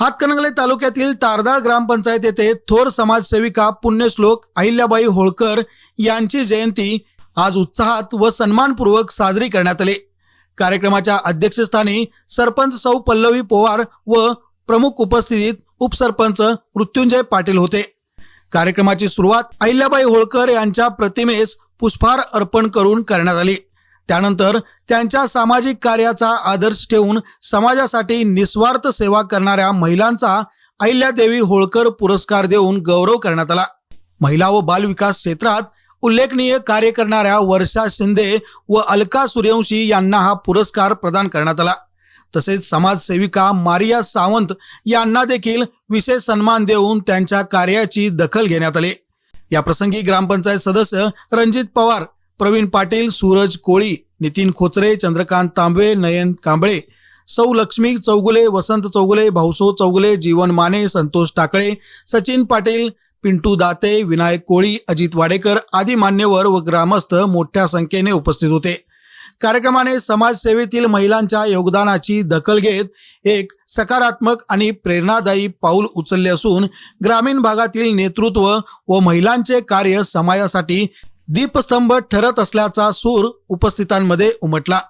हातकणंगले तालुक्यातील तारदाळ ग्रामपंचायत येथे थोर समाजसेविका पुण्यश्लोक अहिल्याबाई होळकर यांची जयंती आज उत्साहात व सन्मानपूर्वक साजरी करण्यात आली. कार्यक्रमाच्या अध्यक्षस्थानी सरपंच सौ पल्लवी पोवार व प्रमुख उपस्थितीत उपसरपंच मृत्युंजय पाटील होते. कार्यक्रमाची सुरुवात अहिल्याबाई होळकर यांच्या प्रतिमेस पुष्पहार अर्पण करून करण्यात आली. त्यानंतर त्यांच्या सामाजिक कार्याचा आदर्श ठेवून समाजासाठी निस्वार्थ सेवा करणाऱ्या महिलांचा अहिल्यादेवी होळकर पुरस्कार देऊन गौरव करण्यात आला. महिला व बालविकास क्षेत्रात उल्लेखनीय कार्य करणाऱ्या वर्षा शिंदे व अलका सूर्यवंशी यांना हा पुरस्कार प्रदान करण्यात आला. तसेच समाजसेविका मारिया सावंत यांना देखील विशेष सन्मान देऊन त्यांच्या कार्याची दखल घेण्यात आली. या प्रसंगी ग्रामपंचायत सदस्य रणजित पवार प्रवीण पाटील सूरज कोळी नितीन खोचरे चंद्रकांत तांबे नयन कांबळे सौ लक्ष्मी चौगुले वसंत चौगुले भाऊसो चौगुले जीवन माने संतोष टाकळे सचिन पाटील पिंटू दाते विनायक कोळी अजित वाडेकर आदी मान्यवर व ग्रामस्थ मोठ्या संख्येने उपस्थित होते. कार्यक्रमाने समाजसेवेतील महिलांच्या योगदानाची दखल घेत एक सकारात्मक आणि प्रेरणादायी पाऊल उचलले असून ग्रामीण भागातील नेतृत्व व महिलांचे कार्य समाजासाठी दीपस्तंभ ठरत असल्याचा सूर उपस्थितांमध्ये उमटला.